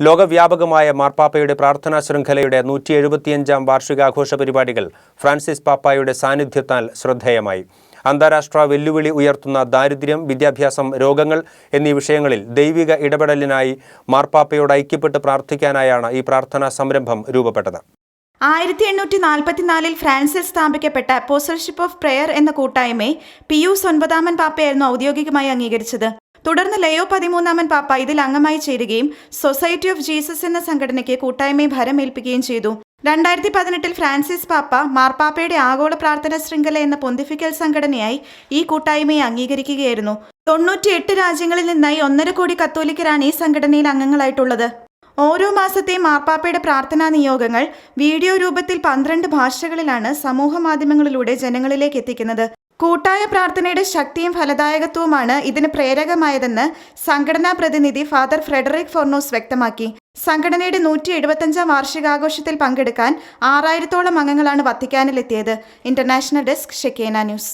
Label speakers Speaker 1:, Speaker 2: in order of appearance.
Speaker 1: ലോകവ്യാപകമായ മാർപ്പാപ്പയുടെ പ്രാർത്ഥനാ ശൃംഖലയുടെ നൂറ്റി എഴുപത്തിയഞ്ചാം വാർഷികാഘോഷ പരിപാടികൾ ഫ്രാൻസിസ് പാപ്പായുടെ സാന്നിധ്യത്താൽ ശ്രദ്ധേയമായി. അന്താരാഷ്ട്ര വെല്ലുവിളി ഉയർത്തുന്ന ദാരിദ്ര്യം വിദ്യാഭ്യാസം രോഗങ്ങൾ എന്നീ വിഷയങ്ങളിൽ ദൈവിക ഇടപെടലിനായി മാർപ്പാപ്പയോട് ഐക്യപ്പെട്ട് പ്രാർത്ഥിക്കാനായാണ് ഈ പ്രാർത്ഥനാ സംരംഭം രൂപപ്പെട്ടത്.
Speaker 2: ആയിരത്തി എണ്ണൂറ്റി നാൽപ്പത്തിനാലിൽ ഫ്രാൻസിൽ സ്ഥാപിക്കപ്പെട്ട അപ്പോസൽഷിപ്പ് ഓഫ് പ്രെയർ എന്ന കൂട്ടായ്മയെ പിയൂസ് ഒൻപതാമൻ പാപ്പയായിരുന്നു ഔദ്യോഗികമായി അംഗീകരിച്ചത്. തുടർന്ന് ലയോ പതിമൂന്നാമൻ പാപ്പ ഇതിൽ അംഗമായി ചേരുകയും സൊസൈറ്റി ഓഫ് ജീസസ് എന്ന സംഘടനയ്ക്ക് കൂട്ടായ്മയെ ഭരമേൽപ്പിക്കുകയും ചെയ്തു. രണ്ടായിരത്തി പതിനെട്ടിൽ ഫ്രാൻസിസ് പാപ്പ മാർപ്പാപ്പയുടെ ആഗോള പ്രാർത്ഥന ശൃംഖല എന്ന പൊന്തിഫിക്കൽ സംഘടനയായി ഈ കൂട്ടായ്മയെ അംഗീകരിക്കുകയായിരുന്നു. തൊണ്ണൂറ്റിയെട്ട് രാജ്യങ്ങളിൽ നിന്നായി ഒന്നര കോടി കത്തോലിക്കരാണ് ഈ സംഘടനയിൽ അംഗങ്ങളായിട്ടുള്ളത്. ഓരോ മാസത്തെയും മാർപ്പാപ്പയുടെ പ്രാർത്ഥനാ നിയോഗങ്ങൾ വീഡിയോ രൂപത്തിൽ പന്ത്രണ്ട് ഭാഷകളിലാണ് സമൂഹ മാധ്യമങ്ങളിലൂടെ ജനങ്ങളിലേക്ക് എത്തിക്കുന്നത്. കൂട്ടായ പ്രാർത്ഥനയുടെ ശക്തിയും ഫലദായകത്വവുമാണ് ഇതിന് പ്രേരകമായതെന്ന് സംഘടനാ പ്രതിനിധി ഫാദർ ഫ്രെഡറിക് ഫോർണോസ് വ്യക്തമാക്കി. സംഘടനയുടെ നൂറ്റി എഴുപത്തഞ്ചാം വാർഷികാഘോഷത്തിൽ പങ്കെടുക്കാൻ ആറായിരത്തോളം അംഗങ്ങളാണ് വത്തിക്കാനിലെത്തിയത്. International desk Shekinah news.